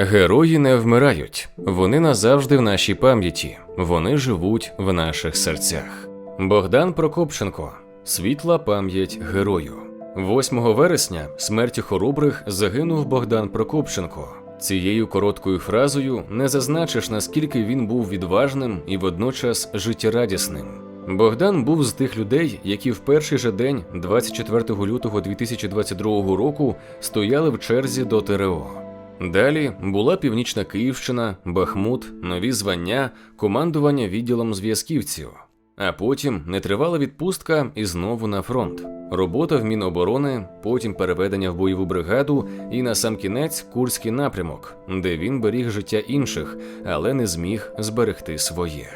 Герої не вмирають, вони назавжди в нашій пам'яті, вони живуть в наших серцях. Богдан Прокопченко світла пам'ять герою. 8 вересня смерті хоробрих загинув Богдан Прокопченко. Цією короткою фразою не зазначиш, наскільки він був відважним і водночас життєрадісним. Богдан був з тих людей, які в перший же день, 24 лютого 2022 року, стояли в черзі до ТРО. Далі була Північна Київщина, Бахмут, нові звання, командування відділом зв'язківців. А потім нетривала відпустка і знову на фронт. Робота в Міноборони, потім переведення в бойову бригаду і на сам кінець Курський напрямок, де він беріг життя інших, але не зміг зберегти своє.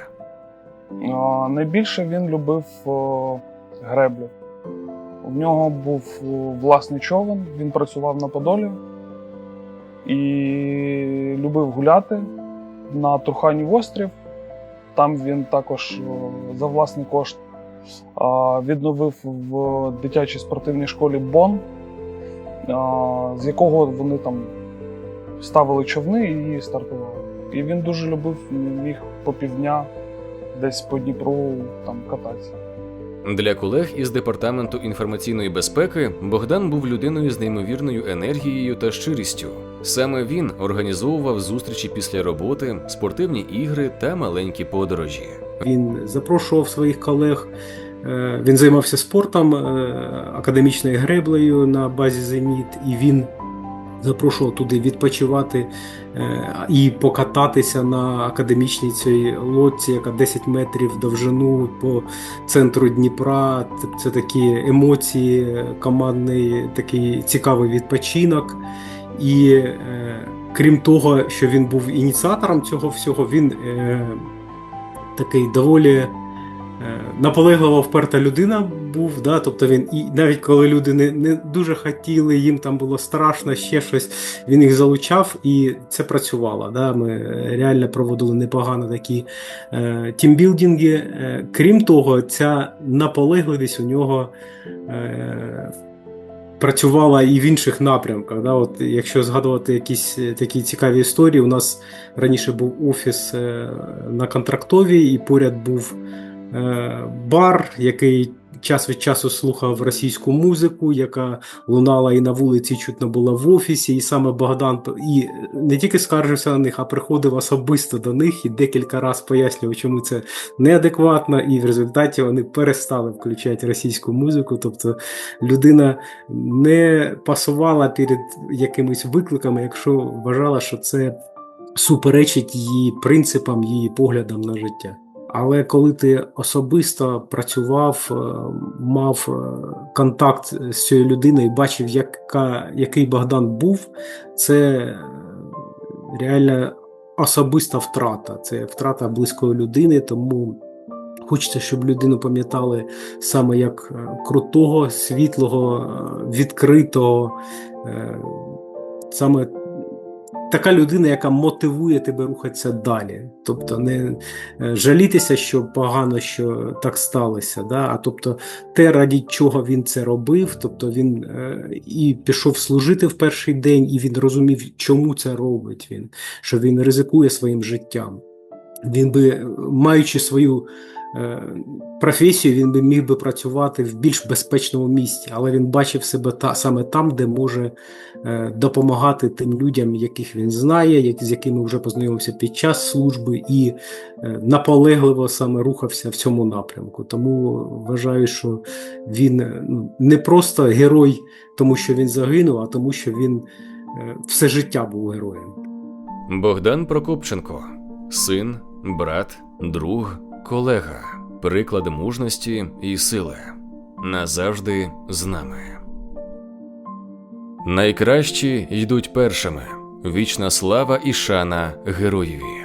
А, Найбільше він любив о, греблю. У нього був о, власний човен, він працював на Подолі і любив гуляти на Труханів острів. Там він також за власний кошт відновив в дитячій спортивній школі Бон, з якого вони там ставили човни і стартували. І він дуже любив, міг по півдня десь по Дніпру там кататися. Для колег із департаменту інформаційної безпеки Богдан був людиною з неймовірною енергією та щирістю. Саме він організовував зустрічі після роботи, спортивні ігри та маленькі подорожі. Він запрошував своїх колег. е, Він займався спортом, е, академічною греблею на базі Зеніт, і він запрошував туди відпочивати е, і покататися на академічній цій лодці, яка 10 метрів довжину по центру Дніпра. Це- Це такі емоції, командний такий цікавий відпочинок. І е, крім того, що він був ініціатором цього всього, він е, такий доволі е, наполеглива вперта людина був. Да? Тобто він, і навіть коли люди не, не дуже хотіли, їм там було страшно, ще щось, він їх залучав, і це працювало. Да? Ми реально проводили непогано такі е, тімбілдинги. Е, крім того, ця наполегливість у нього. Е, Працювала і в інших напрямках. Да? От, якщо згадувати якісь е, такі цікаві історії, у нас раніше був офіс е, на контрактові, і поряд був е, бар, який час від часу слухав російську музику, яка лунала і на вулиці, чутно була в офісі. І саме Богдан і не тільки скаржився на них, а приходив особисто до них і декілька разів пояснював, чому це неадекватно, і в результаті вони перестали включати російську музику. Тобто людина не пасувала перед якимись викликами, якщо вважала, що це суперечить її принципам, її поглядам на життя. Але коли ти особисто працював, е, мав е, контакт з цією людиною, бачив, яка, який Богдан був, це е, реально особиста втрата. Це втрата близької людини, тому хочеться, щоб людину пам'ятали саме як крутого, світлого, відкритого, саме така людина, яка мотивує тебе рухатися далі. Тобто не е, жалітися, що погано, що так сталося. Да? А тобто те, раді чого він це робив, тобто він е, і пішов служити в перший день, і він розумів, чому це робить він, що він ризикує своїм життям. Він би, маючи свою професію, він би міг би працювати в більш безпечному місці, але він бачив себе та, саме там, де може е, допомагати тим людям, яких він знає, як, з якими вже познайомився під час служби, і е, наполегливо саме рухався в цьому напрямку. Тому вважаю, що він е, ну, не просто герой, тому що він загинув, а тому, що він е, все життя був героєм. Богдан Прокопченко син, брат, друг, колега, приклад мужності і сили. Назавжди з нами. Найкращі йдуть першими. Вічна слава і шана героєві.